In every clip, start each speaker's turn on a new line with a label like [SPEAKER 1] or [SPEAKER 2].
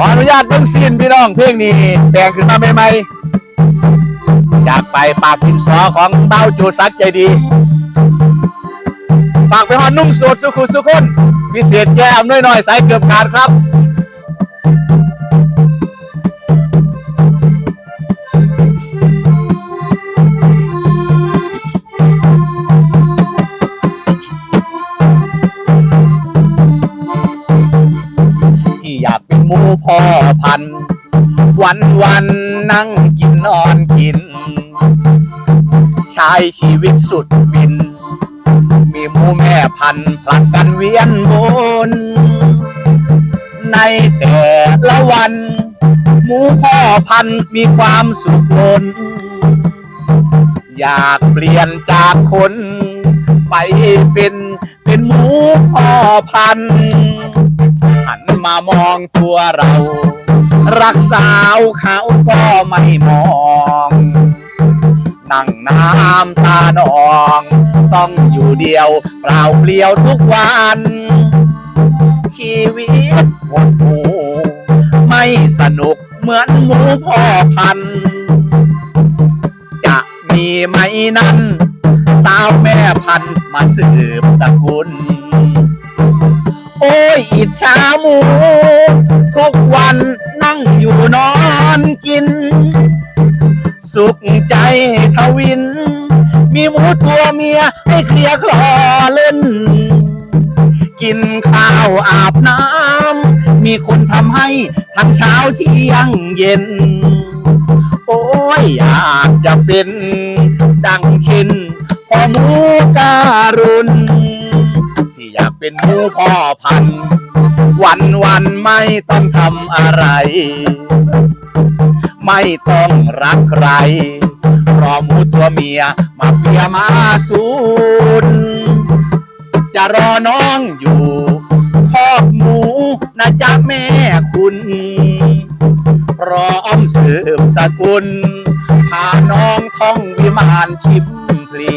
[SPEAKER 1] ขออนุญาตเบิ่งซีนพี่น้องเพลงนี้แต่งขึ้นมาใหม่ๆอยากไปปากพินซอของเต้าจูซักใจดีฝากไปหอนนุ่มสดสุขุสุขคนพิเศษแย่อำนวยน้อยสายเกือบขาดครับ พ่อพัน วันวันนั่งกินนอนกิน ใช้ชีวิตสุดฟิน มีหมูแม่พันผลัดกันเวียนวนในแต่ละวัน หมูพ่อพันมีความสุขลนอยากเปลี่ยนจากคน ไปเป็นเป็นหมูพ่อพันธุ์หัน มามองตัวเรา รักสาวเขาก็ไม่มองนั่งน้ำตานอง ต้องอยู่เดียวเปล่าเปลี่ยวทุกวัน ชีวิตหดหูไม่สนุกเหมือนหมูพ่อพัน จะมีไหมนั้น สาวแม่พันมาสืบสกุล โอ้ยอิจฉาหมู ทุกวันนั่งอยู่นอนกิน สุขใจทวิน มีหมูตัวเมียให้เคลียคลอเล่น กินข้าวอาบน้ำ มีคนทำให้ทั้งเช้าเที่ยงเย็น โอ้ยอยากจะเป็น ดังชินพ่อหมูการุณ พ่อพัน วันวันไม่ต้องทำอะไร ไม่ต้องรักใครรอมูตัวเมียมาเฟียมาสูนจะรอน้องอยู่คอกหมูนะจ๊ะแม่คุณพร้อมสืบสกุลพาน้องท่องวิมานชิมพลี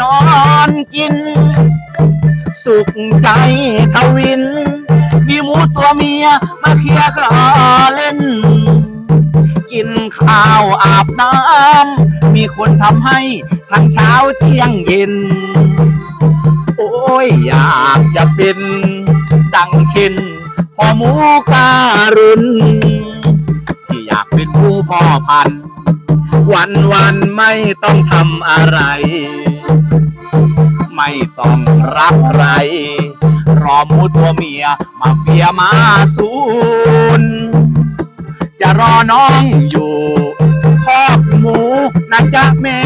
[SPEAKER 1] นอนกิน สุขใจทวิน มีหมูตัวเมียมาเคลียร์คลอเล่น กินข้าวอาบน้ำมีคนทำให้ทั้งเช้าเที่ยงเย็น โอ้ยอยากจะเป็นดังเช่นพ่อหมูการุณที่อยากเป็นผู้พ่อพัน วันวันไม่ต้องทำอะไร ไม่ต้องรักใคร รอมูตัวเมียมาเฟียมาสูนจะรอน้องอยู่คอกหมูนะจ๊ะแม่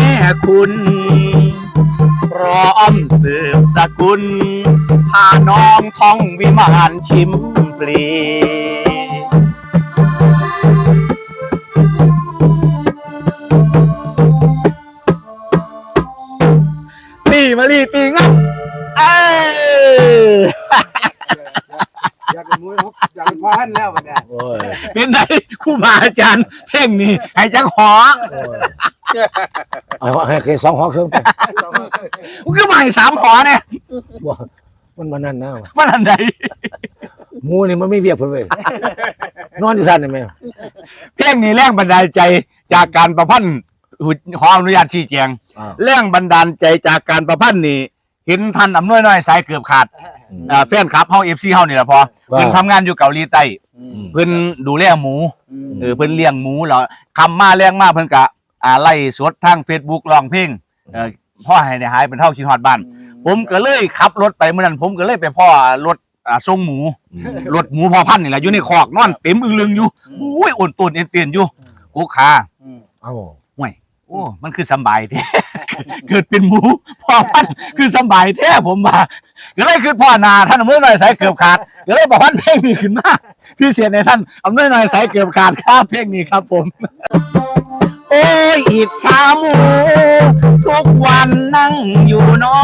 [SPEAKER 1] คุณ พร้อมสืบสกุล พาน้องท่องวิมานชิมปลีตีมาลีตี อยา
[SPEAKER 2] กเป็นพานแล้ววันเนี้ย
[SPEAKER 3] โอ้ย
[SPEAKER 1] เป็นไงครู่บาอาจารย์เพ่งนี่ให้จังหอ
[SPEAKER 3] เอาให้เคสองหอเครื่องไป
[SPEAKER 1] มันก็มาให้สามหอเนี่ย
[SPEAKER 3] บ่มันมานั่นนะ
[SPEAKER 1] มันอันใด
[SPEAKER 3] หมูนี่มันไม่เวียกเพิ่นเว้ยนอนที่ซ่านนี่แม่
[SPEAKER 1] เพ่งนี่แรงบันดาลใจจากการประพันธ์ขออนุญาตชี้แจง
[SPEAKER 3] อ้าว
[SPEAKER 1] แรงบันดาลใจจากการประพันธ์นี่เห็นท่านอำนวยน้อยสายเกือบขาด
[SPEAKER 3] อืม
[SPEAKER 1] อ่าแฟนคลับเฮา FC เฮานี่แหละพอ
[SPEAKER 3] ว่า
[SPEAKER 1] เพิ่นทำงานอยู่เกาหลีใต้
[SPEAKER 3] ม
[SPEAKER 1] เพิ่นดูแลหมู
[SPEAKER 2] ม
[SPEAKER 1] เออเพิ่นเลี้ยงหมูแล้วคำมาแรงมาเพิ่นก็อ่าไล่สดทาง Facebook ร้องเพลงเออพ่อให้ได้หายเป็นเท่าคิดฮอดบ้าน ผมก็เลยขับรถไปเมื่อนั้นผมก็เลยไปพ่อรถอ่าส่งหมู
[SPEAKER 3] อืม
[SPEAKER 1] รถหมูพอพันธุ์นี่แหละอยู่ในคอกนอนเต็มอึงลึงอยู่อุ้ยอ่อนต้นเอ็นเตียนอยู่กูขา
[SPEAKER 2] อืม
[SPEAKER 3] เอ้า
[SPEAKER 1] ห่วยโอ้มันคือสำบายแท้ เกิดเป็นหมูพ่อพันธุ์คือสำบายแท้ผมว่าก็เลยคือพ่อนาท่านอำนวยหน่อยสายเกือบขาดก็เลยบอกว่าเพลงนี้ขึ้นมาพี่เสียในท่านอำนวยหน่อยสายเกือบขาดครับเพลงนี้ครับผม โอ้ยอิจฉาหมู ทุกวันนั่งอยู่นอ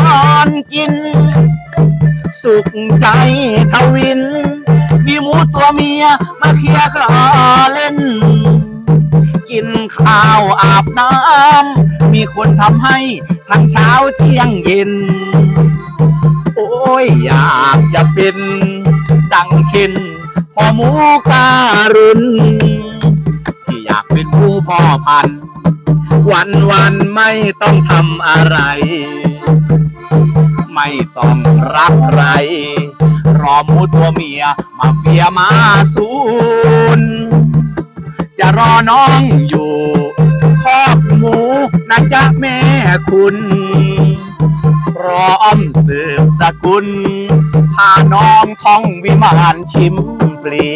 [SPEAKER 1] นกิน สุขใจทวิน มีหมูตัวเมียมาเคลียร์คลอเล่นกิน ข้าวอาบน้ำมีคนทำให้ทั้งเช้าเที่ยงเย็น โอ้ยอยากจะเป็น ดังเช่นพ่อหมูการุณที่อยากเป็นหมูพ่อพัน วันวันไม่ต้องทำอะไร ไม่ต้องรักใคร รอมูตัวเมียมาเฟียมาสูน จะรอน้องอยู่คอกหมูนะจ๊ะแม่คุณ พร้อมสืบสกุลพาน้องท่องวิมานชิมปลี